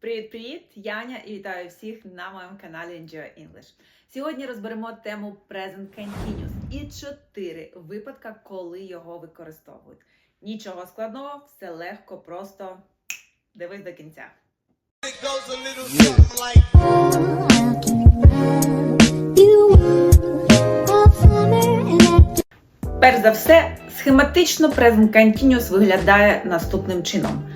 Привіт-привіт! Яня і вітаю всіх на моєму каналі Enjoy English. Сьогодні розберемо тему Present Continuous і чотири випадка, коли його використовують. Нічого складного, все легко, просто дивись до кінця. Перш за все, схематично Present Continuous виглядає наступним чином: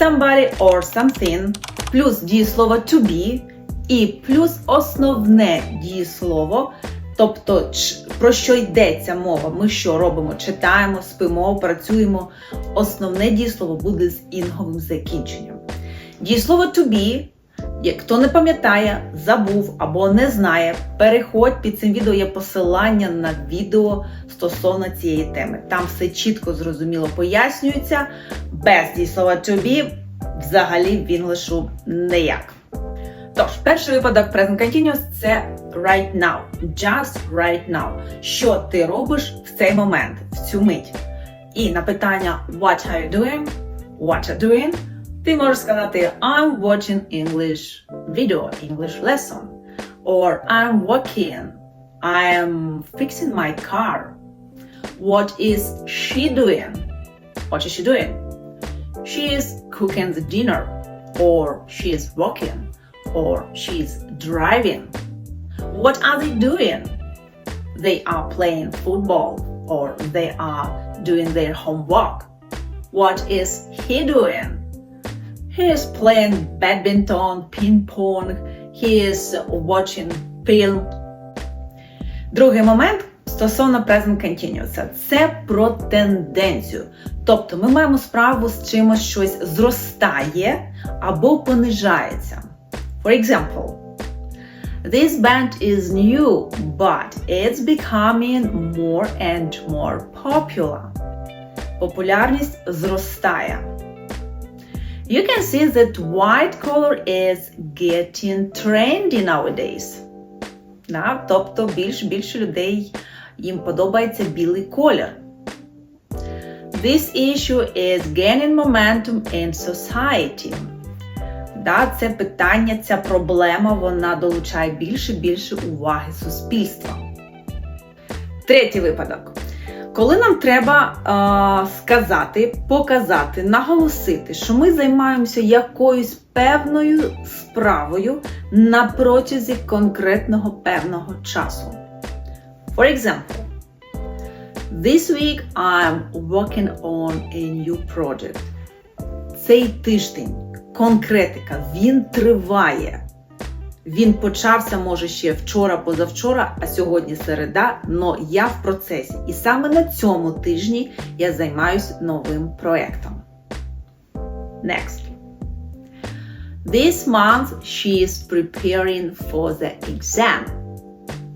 somebody or something, плюс дієслово to be, і плюс основне дієслово, тобто про що йдеться мова. Ми що робимо? Читаємо, спимо, працюємо. Основне дієслово буде з інговим закінченням. Дієслово to be як хто не пам'ятає, забув або не знає, переходь під цим відео є посилання на відео стосовно цієї теми. Там все чітко зрозуміло пояснюється. Без дієслова to be взагалі в інглишу ніяк. Тож, перший випадок Present Continuous – це right now. Just right now. Що ти робиш в цей момент, в цю мить? І на питання What are you doing? What are you doing? Ти можеш сказати I'm watching English video, English lesson. Or I'm walking. I'm fixing my car. What is she doing? What is she doing? She is cooking the dinner. Or she is walking. Or she is driving. What are they doing? They are playing football. Or they are doing their homework. What is he doing? He is playing badminton, ping pong, he is watching film. Другий момент стосовно present continuous – це про тенденцію. Тобто ми маємо справу з чимось щось зростає або понижається. For example, this band is new, but it's becoming more and more popular. Популярність зростає. You can see that white color is getting trendy nowadays. Да? Тобто більш більше людей їм подобається білий колір. This issue is gaining momentum in society. Да, це питання, ця проблема, вона долучає більше більше уваги суспільства. Третій випадок. Коли нам треба е, сказати, показати, наголосити, що ми займаємося якоюсь певною справою на протязі конкретного певного часу. For example, this week I'm working on a new project. Цей тиждень конкретика, він триває. Він почався, може, ще вчора, позавчора, а сьогодні середа, но я в процесі. І саме на цьому тижні я займаюся новим проєктом. Next. This month she is preparing for the exam.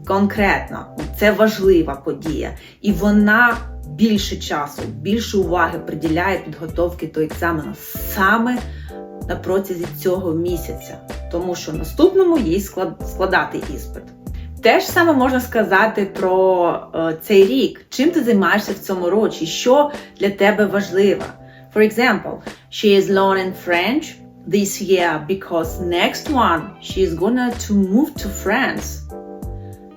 Конкретно, це важлива подія. І вона більше часу, більше уваги приділяє підготовки до екзамену саме на протязі цього місяця, тому що наступному їй склад- складати іспит. Те ж саме можна сказати про е, цей рік. Чим ти займаєшся в цьому році? Що для тебе важливо? For example, she is learning French this year because next one she is gonna to move to France.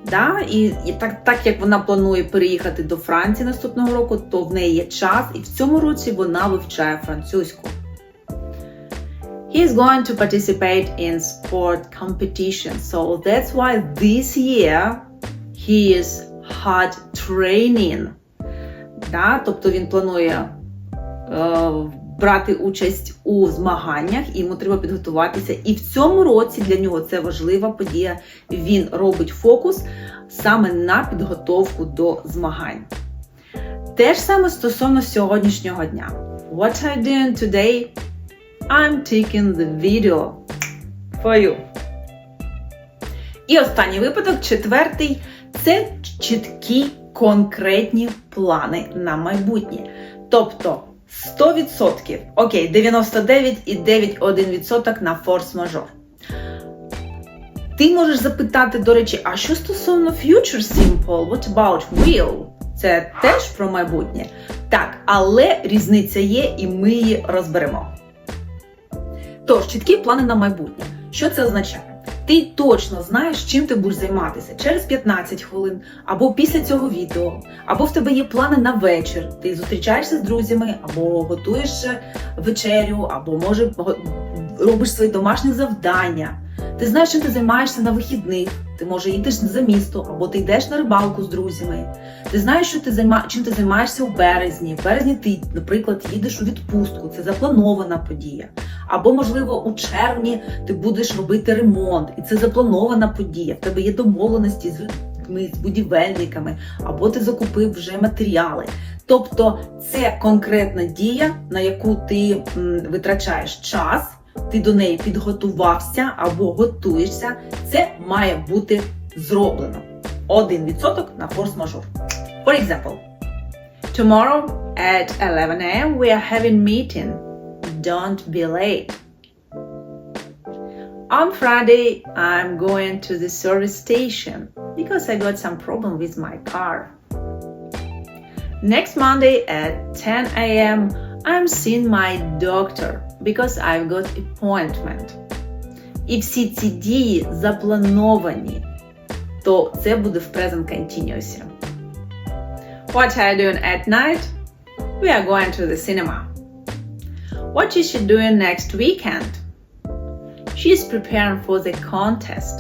Да? І, і так, так як вона планує переїхати до Франції наступного року, то в неї є час, і в цьому році вона вивчає французьку. Is going to participate in sport competition. So that's why this year he is hard training. Да? Тобто він планує е, брати участь у змаганнях, і йому треба підготуватися. І в цьому році для нього це важлива подія. Він робить фокус саме на підготовку до змагань. Те ж саме стосовно сьогоднішнього дня. What are you doing today? I'm taking the video for you. І останній випадок, четвертий, це чіткі конкретні плани на майбутнє. Тобто 100%, окей, 99,91% на форс-мажор. Ти можеш запитати, до речі, а що стосовно future simple? What about will? Це теж про майбутнє. Так, але різниця є, і ми її розберемо. Тож, чіткі плани на майбутнє. Що це означає? Ти точно знаєш, чим ти будеш займатися через 15 хвилин, або після цього відео, або в тебе є плани на вечір. Ти зустрічаєшся з друзями, або готуєш вечерю, або може робиш свої домашні завдання. Ти знаєш, чим ти займаєшся на вихідних. Ти може їдеш за місто, або ти йдеш на рибалку з друзями. Ти знаєш, що ти займа... чим ти займаєшся у березні. В березні ти, наприклад, їдеш у відпустку. Це запланована подія. Або, можливо, у червні ти будеш робити ремонт, і це запланована подія. В тебе є домовленості з людьми, з будівельниками, або ти закупив вже матеріали. Тобто це конкретна дія, на яку ти м, витрачаєш час, ти до неї підготувався або готуєшся. Це має бути зроблено. 1% на форс-мажор. For example, tomorrow at 11 a.m. we are having meeting. Don't be late. On Friday, I'm going to the service station because I got some problem with my car. Next Monday at 10 a.m., I'm seeing my doctor because I've got appointment. І всі ці дії заплановані, то це буде в present continuous. What are you doing at night? We are going to the cinema. What is she doing next weekend? She's preparing for the contest.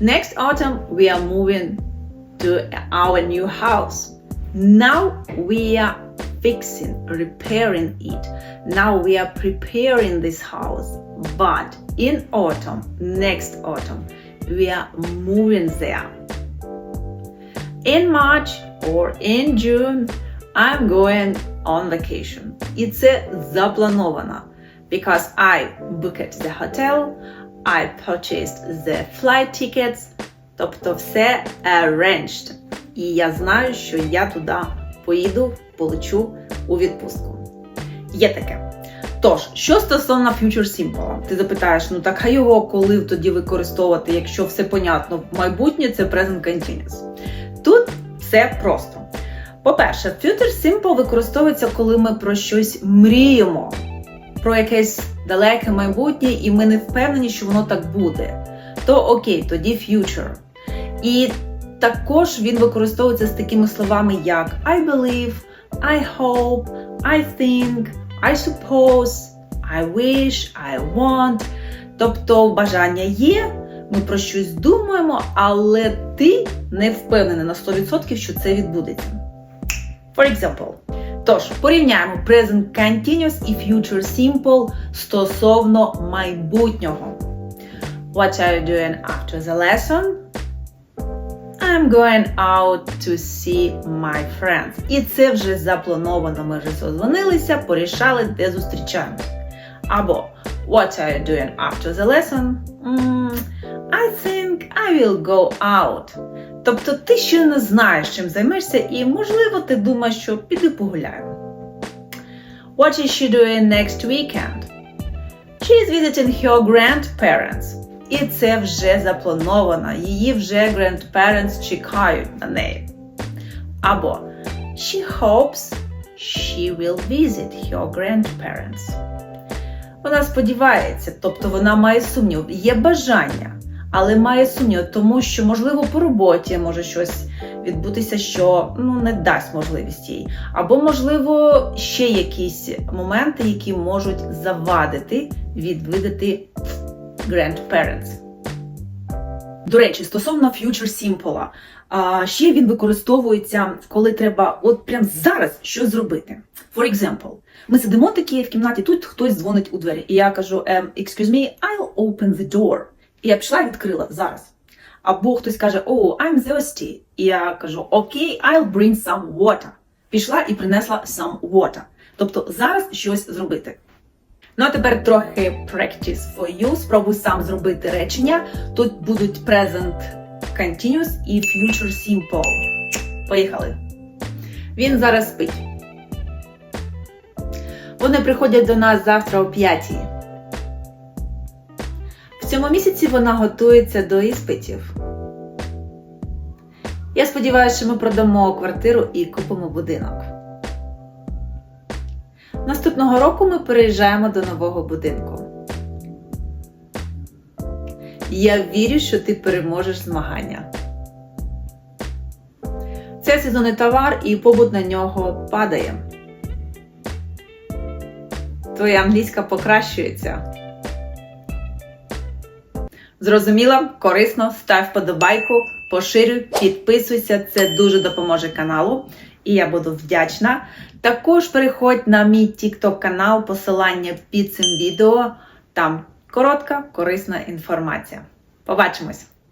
Next autumn, we are moving to our new house. Now we are fixing, repairing it. Now we are preparing this house. But in autumn, next autumn, we are moving there. In March or in June, I'm going on vacation. І це заплановано. Because I booked the hotel, I purchased the flight tickets, тобто все arranged. І я знаю, що я туди поїду, полечу у відпустку. Є таке. Тож, що стосовно Future Simple, ти запитаєш, ну так а його коли тоді використовувати, якщо все понятно, майбутнє це Present Continuous. Тут все просто. По-перше, Future Simple використовується, коли ми про щось мріємо, про якесь далеке майбутнє, і ми не впевнені, що воно так буде. То окей, тоді future. І також він використовується з такими словами, як I believe, I hope, I think, I suppose, I wish, I want. Тобто бажання є, ми про щось думаємо, але ти не впевнений на 100%, що це відбудеться. For example, тож порівняємо Present Continuous і Future Simple стосовно майбутнього. What are you doing after the lesson? I'm going out to see my friends. І це вже заплановано. Ми вже созвонилися, порішали, де зустрічаємось. Або What are you doing after the lesson? Mm, I think I will go out. Тобто ти ще не знаєш, чим займешся, і можливо ти думаєш, що піди погуляємо. What is she doing next weekend? She is visiting her grandparents. І це вже заплановано. Її вже grandparents чекають на неї. Або She hopes she will visit her grandparents. Вона сподівається, тобто вона має сумнів, є бажання, але має сумнів, тому що, можливо, по роботі може щось відбутися, що ну, не дасть можливість їй. Або, можливо, ще якісь моменти, які можуть завадити відвідати grandparents. До речі, стосовно Future Simple, ще він використовується, коли треба от прям зараз щось зробити. For example, ми сидимо такі в кімнаті, тут хтось дзвонить у двері, і я кажу: ем, Excuse me, I'll open the door. І я пішла і відкрила зараз. Або хтось каже, Oh, I'm thirsty. І я кажу, Окей, I'll bring some water. Пішла і принесла some water. Тобто зараз щось зробити. Ну а тепер трохи practice for you. Спробуй сам зробити речення. Тут будуть present continuous і future simple. Поїхали. Він зараз спить. Вони приходять до нас завтра о 5. В цьому місяці вона готується до іспитів. Я сподіваюся, що ми продамо квартиру і купимо будинок. Наступного року ми переїжджаємо до нового будинку. Я вірю, що ти переможеш змагання. Це сезонний товар і побут на нього падає. Твоя англійська покращується. Зрозуміло, корисно, став вподобайку, поширюй, підписуйся, це дуже допоможе каналу, і я буду вдячна. Також переходь на мій TikTok канал, посилання під цим відео. Там коротка, корисна інформація. Побачимось!